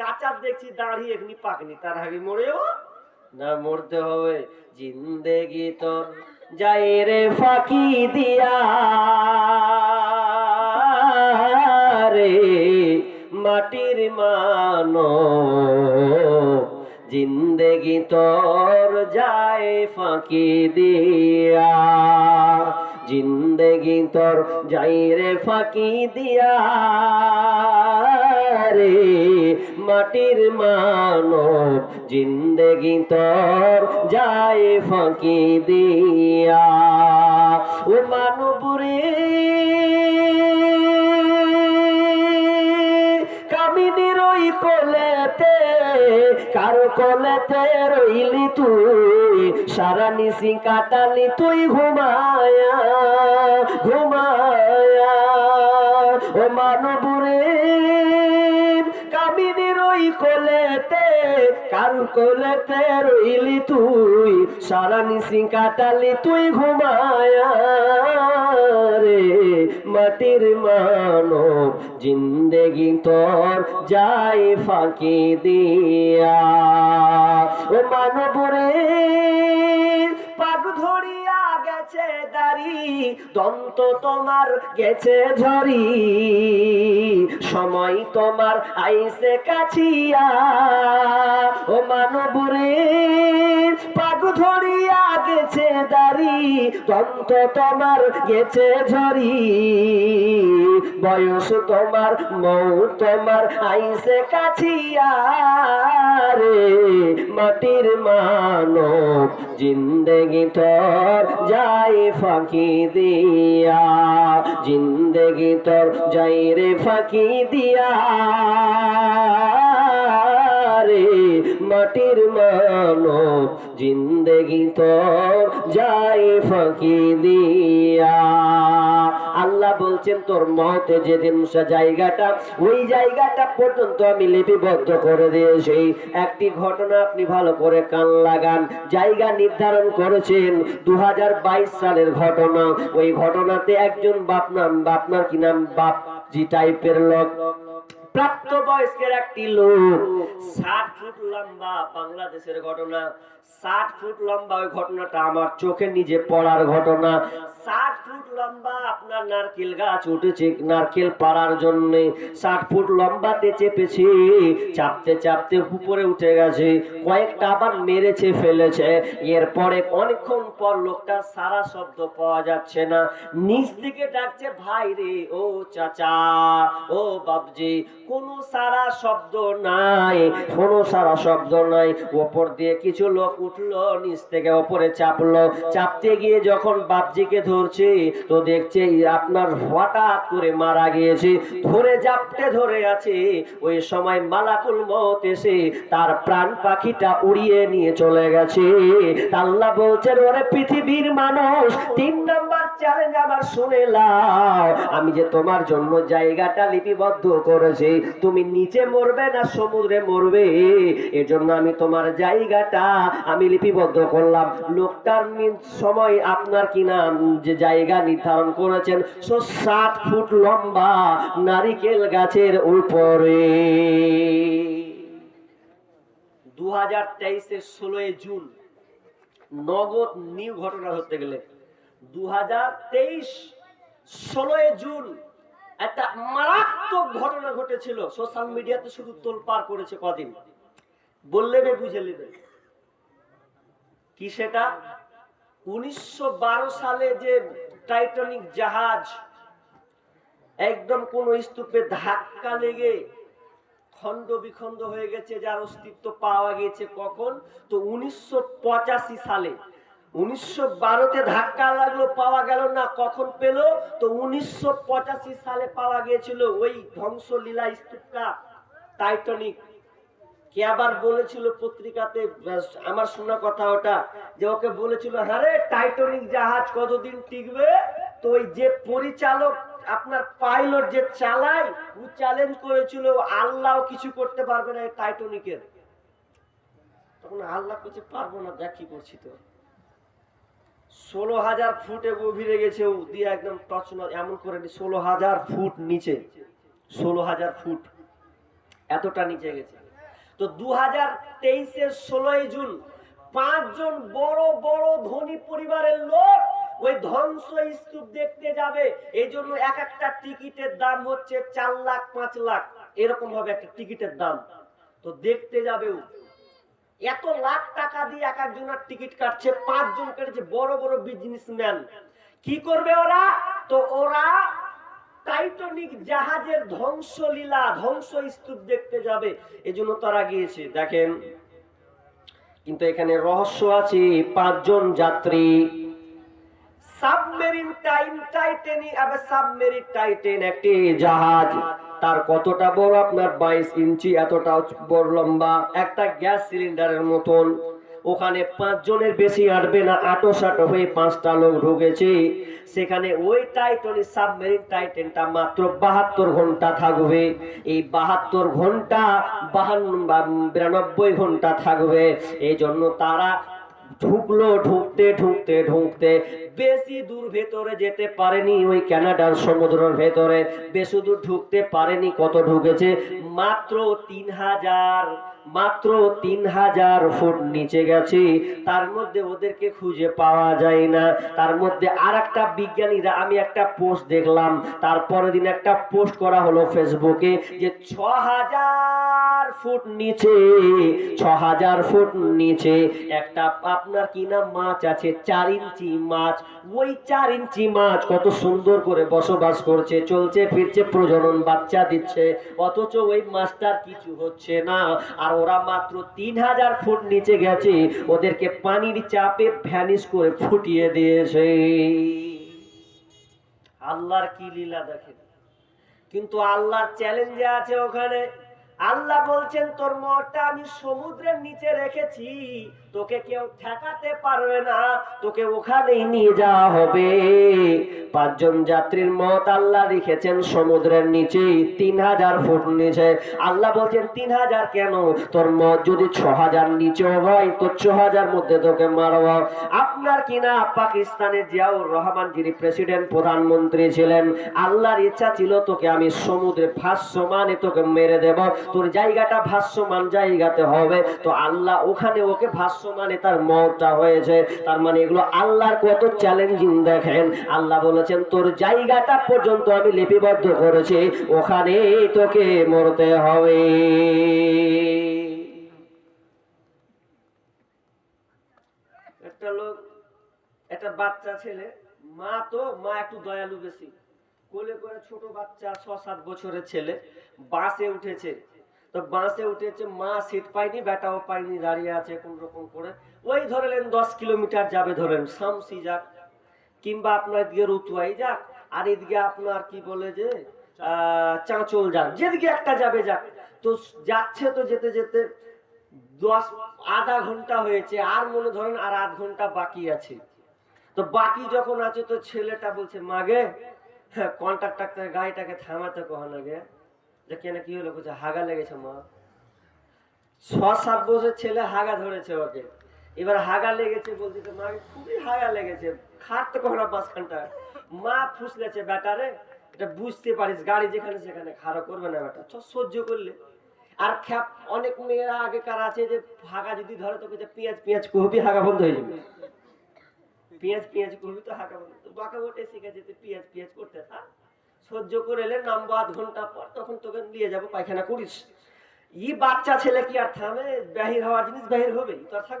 চাচার দেখছি দাঁড়িয়ে এখনি পাকনি তার আগে মরেও না মরতে হবে। জিন্দেগি তোর যাই রে ফাঁকি দিয়া রে, মাটির মানো জিন্দেগি তোর যায় ফাঁকি দিয়া জিন্দেগি তোর যাই রে ফাঁকি দিয়া রে। মাটির মানব জিন্দেগি তোর যাই ফাঁকি দিয়া। ও মানব রে। কোলেতে, কারও কোলেতে রইলি তুই? সারা নিশি কাটালি তুই ঘুমায়া ঘুমায়া। ও মানবুরে কামিনীর ওই কোলেতে, কারও কোলেতে রইলি তুই? সারা নিশি কাটালি তুই ঘুমায়া। মাটির মানব জিন্দেগি তোর যাই ফাঁকি দিয়া। ও মানব রে পাগ ধরিয়া গেছে দাড়ি, দন্ত তোমার গেছে ঝরি সময় তোমার আইসে কাছিয়া, ও মানব রে, পাগ ধরিয়া গেছে দাড়ি, দন্ত তোমার গেছে ঝরি বয়স তোমার, মৌ তোমার আইসে কাছিয়া রে, মাটির মানব জিন্দেগি তোর যাই ফাঁকি দিয়া। জিন্দগি তোর যাই রে ফাঁকি দিয়া। মাটির মানব, জিন্দগি তোর যাই ফাঁকি দিয়া। আল্লাহ বলছেন, তোর মতে যেদিন সে জায়গাটা, ওই জায়গাটা পর্যন্ত আমি লিপিবদ্ধ করে দিয়েছি। একটি ঘটনা আপনি ভালো করে কান লাগান। জায়গা নির্ধারণ করেছেন দু হাজার বাইশ সালের ঘটনা। ওই ঘটনাতে একজন বাপ নাম বাপনার কি নাম? বাপ জি টাইপের লোক। প্রাপ্ত বয়স্কের একটি লোক। ষাট ফুট লম্বা, বাংলাদেশের ঘটনা। ষাট ফুট লম্বা ওই ঘটনাটা আমার চোখে নিজে পড়ার ঘটনা। ষাট ফুট লম্বা আপনার নারকেল গাছ উঠেছে নারকেল পাড়ার জন্য। ষাট ফুট লম্বাতে চেপেছে, চাপতে চাপতে উপরে উঠে গেছে। কয়েকটা আবার মেরেছে, ফেলেছে। এরপরে অনেকক্ষণ পর লোকটা সারা শব্দ পাওয়া যাচ্ছে না। নিচ থেকে ডাকছে, ভাই রে, ও চাচা, ও বাবজি কোনো সারা শব্দ নাই, কোনো সারা শব্দ নাই। ওপর দিয়ে কিছু লোক উঠল, নিচ থেকে ওপরে চাপলো। চাপতে গিয়ে যখন বাপজিকে ধরছে, তো দেখছে আপনার হঠাৎ করে মারা গিয়েছে। ধরে জাপটে ধরে আছে। ওই সময় মালাকুল মত এসে তার প্রাণ পাখিটা উড়িয়ে নিয়ে চলে গেছে। আল্লাহ বলছেন, ওরে পৃথিবীর মানুষ, তিন নাম্বার চ্যালেঞ্জ আবার শুনে লাও আমি যে তোমার জন্য জায়গাটা লিপিবদ্ধ করেছি, তুমি নিচে মরবে না সমুদ্রে মরবে। এজন্য আমি তোমার জায়গাটা আমি লিপিবদ্ধ করলাম। লোকটার সময় আপনার কি নাম? যে জায়গা নির্ধারণ করেছেন, সো সাত ফুট লম্বা নারিকেল গাছের উপরে। দু হাজার তেইশের ষোলোই জুন, নগদ নিউ ঘটনা ধরতে গেলে। জুন একটা মারাত্মক ঘটনা ঘটেছিল। সোশ্যাল মিডিয়াতে শুধু তোলপাড় করেছে কদিন। বললে বুঝে নেবে। কি সেটা? উনিশশো সালে যে টাইটানিক জাহাজ একদম কোন স্তূপে ধাক্কা লেগে খণ্ড বিখণ্ড হয়ে গেছে, যার অস্তিত্ব পাওয়া গেছে কখন? তো উনিশশো পঁচাশি সালে উনিশশো বারোতে ধাক্কা লাগল, পাওয়া গেল না, কখন পেল? তো উনিশশো পঁচাশি সালে পাওয়া গিয়েছিল ওই ধ্বংসলীলা স্তূপটা টাইটানিক কে আবার বলেছিল পত্রিকাতে আমার শোনা কথা ওটা, যে ওকে বলেছিল হ্যাঁ টাইটানিক জাহাজ কতদিন টিকবে? তো ওই যে পরিচালক, আপনার পাইলট যে চালায়, ও চ্যালেঞ্জ করেছিল, আল্লাহ কিছু করতে পারবে না টাইটানিকের তখন আল্লাহ কিছু পারব না, দেখ করছি তো ষোলো হাজার ফুটে গভীরে গেছে ও দিয়ে একদম টচ এমন করে ষোলো হাজার ফুট নিচে, ষোলো হাজার ফুট, এতটা নিচে গেছে। তো দু হাজার তেইশের ষোলোই জুন, পাঁচজন বড় বড় ধনী পরিবারের লোক ওই ধ্বংস স্তূপ দেখতে যাবে। এই জন্য এক একটা টিকিটের দাম হচ্ছে চার লাখ, পাঁচ লাখ এরকম ভাবে একটা টিকিটের দাম। তো দেখতে যাবেও এত লাখ টাকা দিয়ে এক একজনের টিকিট কাটছে, পাঁচজন কেটেছে, বড় বড় বিজনেসম্যান কি করবে ওরা? তো ওরা টাইটানিক জাহাজের ধ্বংসলীলা ধ্বংস স্তূপ দেখতে যাবে। এজন্য তারা গিয়েছে। দেখেন, কিন্তু এখানে রহস্য আছে, পাঁচজন যাত্রী। সাবমেরিন টাইম টাইটেনিক আবার সাবমেরিন টাইটেন একটি জাহাজ। তার কতটা বড়? আপনার বাইশ ইঞ্চি, এতটা বড় লম্বা, একটা গ্যাস সিলিন্ডারের মতন। ওখানে পাঁচ জনের বেশি আটবে না আটো সাটো হয়ে পাঁচটা লোক ঢুকেছে। সেখানে ওই টাইটনিক সাবমেরিন টাইটেনটা মাত্র বাহাত্তর ঘণ্টা থাকবে। এই বাহাত্তর ঘণ্টা, বাহান্ন বিরানব্বই ঘণ্টা থাকবে। এই জন্য তারা ঢুকলো, ঢুকতে ঢুকতে ঢুকতে। বেশি দূর ভেতরে যেতে পারেনি ওই কানাডার সমুদ্রের ভেতরে। বেশি দূর ঢুকতে পারেনি কত ঢুকেছে? মাত্র তিন হাজার, মাত্র তিন হাজার ফুট নিচে গেছি। তার মধ্যে ওদেরকে খুঁজে পাওয়া যায় না। তার মধ্যে আর একটা বিজ্ঞানীরা, আমি একটা পোস্ট দেখলাম। তারপরের দিন একটা পোস্ট করা হলো ফেসবুকে যে ছ হাজার ফুট নিচে, ছ হাজার ফুট নিচে, একটা আপনার কি না মাছ আছে? চার ইঞ্চি মাছ। ওই চার ইঞ্চি মাছ কত সুন্দর করে বসবাস করছে, চলছে, ফিরছে, প্রজনন বাচ্চা দিচ্ছে। অথচ ওই মাছটার কিছু হচ্ছে না। আর ওরা মাত্র তিন হাজার ফুট নিচে গেছে, ওদেরকে পানির চাপে ভ্যানিশ করে ফুটিয়ে দিয়েছে। আল্লাহর কি লীলা দেখেন? কিন্তু আল্লাহর চ্যালেঞ্জে আছে ওখানে। আল্লাহ বলছেন, তোর মরটা আমি সমুদ্রের নিচে রেখেছি। তোকে কেউ ঠেকাতে পারবে না। তোকে ওখানেই নিয়ে যাওয়া হবে। পাঁচজন যাত্রীর মত আল্লাহ রেখেছেন সমুদ্রের নিচে, তিন হাজার ফুট নিচে। আল্লাহ বলছেন, তিন হাজার কেন? তোর মত যদি ছ হাজার নিচেও হয়, তো ছ হাজার মধ্যে তোকে মারব। আপনার কিনা পাকিস্তানের জিয়াউর রহমান যিনি প্রেসিডেন্ট, প্রধানমন্ত্রী ছিলেন, আল্লাহর ইচ্ছা ছিল তোকে আমি সমুদ্রে ফাঁস সমানে তোকে মেরে দেব। তোর জায়গাটা ভাষ্যমান জায়গাতে হবে। তো আল্লাহ ওখানে ওকে ভাষ্যমানে তার মতটা হয়েছে। তার মানে এগুলো আল্লাহর কত চ্যালেঞ্জিং দেখেন। আল্লাহ বলেছেন, তোর জায়গাটা পর্যন্ত আমি লিপিবদ্ধ করেছি। ওখানে তোকে মরতে হবে। একটা লোক, একটা বাচ্চা ছেলে, মা তো, মা একটু দয়ালু বেশি। কোলে করে ছোট বাচ্চা ছ সাত বছরের ছেলে, বাসে উঠেছে। তো বাসে উঠেছে, মা সিট পায়নি বেটাও পায়নি দাঁড়িয়ে আছে কোন রকম করে। ওই ধরলেন দশ কিলোমিটার যাবে ধরেন শামসি যাক, কিংবা আপনার দিকে রুতুয়াই যাক, আর এদিকে আপনার কি বলে যে চাঁচল যাক যেদিকে একটা যাবে যাক। তো যাচ্ছে তো যেতে যেতে দশ, আধা ঘণ্টা হয়েছে, আর মনে ধরেন আর আধ ঘণ্টা বাকি আছে। তো বাকি যখন আছে তো ছেলেটা বলছে মাগে হ্যাঁ কন্ট্রাক্টার গাড়িটাকে থামাতে কখন আগে যে কেন কি হলো বলছে হাগা লেগেছে মা। ছ, সাত বছর ছেলে হাগা ধরেছে ওকে। এবার হাগা লেগেছে বলছে তো মাকে খুবই হাগা লেগেছে। খাটতে কখন মাঝখানটা। মা ফুসলেছে বেটারে এটা বুঝতে পারিস, গাড়ি যেখানে সেখানে খারাপ করবে না বেটা চ, সহ্য করলে। আর খ্যাপ, অনেক মেয়েরা আগেকার আছে যে হাগা যদি ধরে তোকে যে পেঁয়াজ পেঁয়াজ কহবি হাগা বন্ধ হয়ে যাবে। পেঁয়াজ পেঁয়াজ করবি তো হাঁকা বন্ধ। বাঁকা ওটে শিখেছে পেঁয়াজ পেঁয়াজ করতে থাক সহ্য করে এলে নামবো আধ ঘণ্টা পর তখন তোকে নিয়ে যাব পায়খানা করিস। ই বাচ্চা ছেলে কি আর থামে? বাহির হওয়ার জিনিস বাহির হবে তো